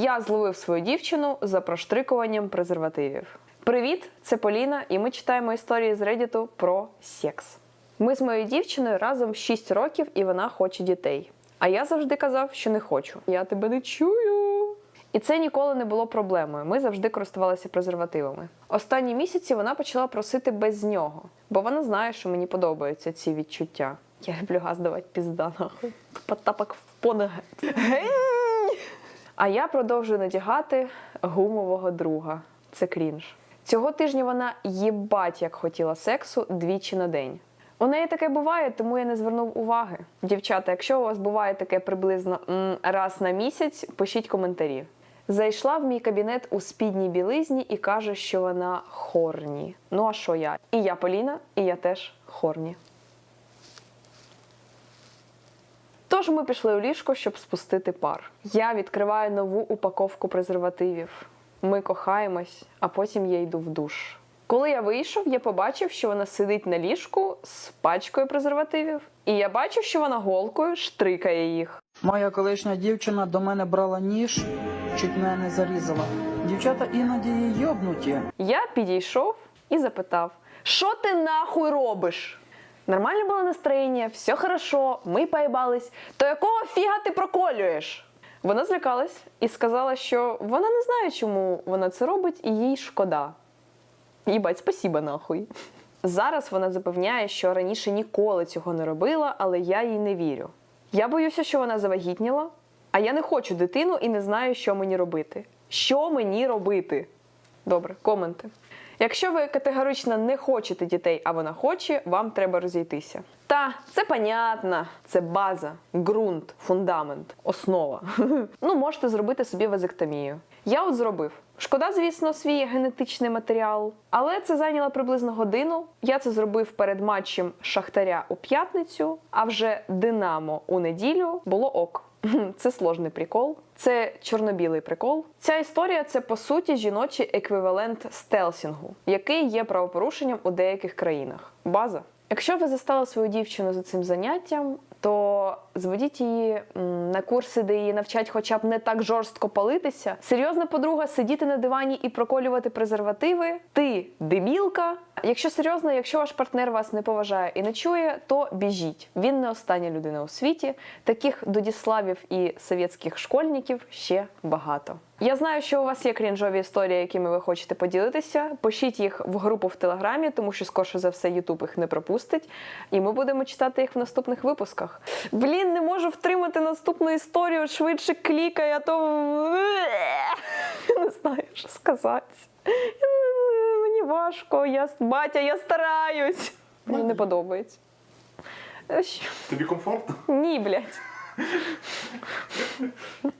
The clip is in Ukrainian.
Я зловив свою дівчину за проштрикуванням презервативів. Привіт, це Поліна, і ми читаємо історії з Reddit про секс. Ми з моєю дівчиною разом 6 років, і вона хоче дітей. А я завжди казав, що не хочу. Я тебе не чую. І це ніколи не було проблемою. Ми завжди користувалися презервативами. Останні місяці вона почала просити без нього, бо вона знає, що мені подобаються ці відчуття. Я люблю газ давати пізда нахуй. Потапок в поноги. А я продовжую надягати гумового друга. Це крінж. Цього тижня вона їбать як хотіла сексу двічі на день. У неї таке буває, тому я не звернув уваги. Дівчата, якщо у вас буває таке приблизно раз на місяць, пишіть коментарі. Зайшла в мій кабінет у спідній білизні і каже, що вона хорні. Ну а що я? І я Поліна, і я теж хорні. Тож ми пішли у ліжко, щоб спустити пар. Я відкриваю нову упаковку презервативів. Ми кохаємось, а потім я йду в душ. Коли я вийшов, я побачив, що вона сидить на ліжку з пачкою презервативів, і я бачу, що вона голкою штрикає їх. Моя колишня дівчина до мене брала ніж, чуть мене не зарізала. Дівчата іноді є йобнуті. Я підійшов і запитав: Що ти нахуй робиш? Нормальне було настроєння, все хорошо, ми поїбались. То якого фіга ти проколюєш? Вона злякалась і сказала, що вона не знає, чому вона це робить, і їй шкода. Їбать, спасіба нахуй. Зараз вона запевняє, що раніше ніколи цього не робила, але я їй не вірю. Я боюся, що вона завагітніла, а я не хочу дитину і не знаю, що мені робити. Що мені робити? Добре, коменти. Якщо ви категорично не хочете дітей, а вона хоче, вам треба розійтися. Та це понятно, це база, ґрунт, фундамент, основа. ну, можете зробити собі вазектомію. Я от зробив. Шкода, звісно, свій генетичний матеріал, але це зайняло приблизно годину. Я це зробив перед матчем Шахтаря у п'ятницю, а вже Динамо у неділю було ок. Це сложний прикол, це чорно-білий прикол. Ця історія це по суті жіночий еквівалент стелсінгу, який є правопорушенням у деяких країнах. База. Якщо ви застали свою дівчину за цим заняттям, то зведіть її на курси, де її навчать хоча б не так жорстко палитися. Серйозна подруга сидіти на дивані і проколювати презервативи. Ти дебілка. Якщо серйозно, якщо ваш партнер вас не поважає і не чує, то біжіть. Він не остання людина у світі. Таких додіславів і совєтських школьників ще багато. Я знаю, що у вас є крінжові історії, якими ви хочете поділитися. Пишіть їх в групу в телеграмі, тому що скорше за все Ютуб їх не пропустить. І ми будемо читати їх в наступних випусках. Блін, не можу втримати наступну історію. Швидше клікай, а то Я не знаю, що сказати. Мені важко, я батя, я стараюсь. Мені не подобається. Е. Тобі комфортно? Ні, блядь.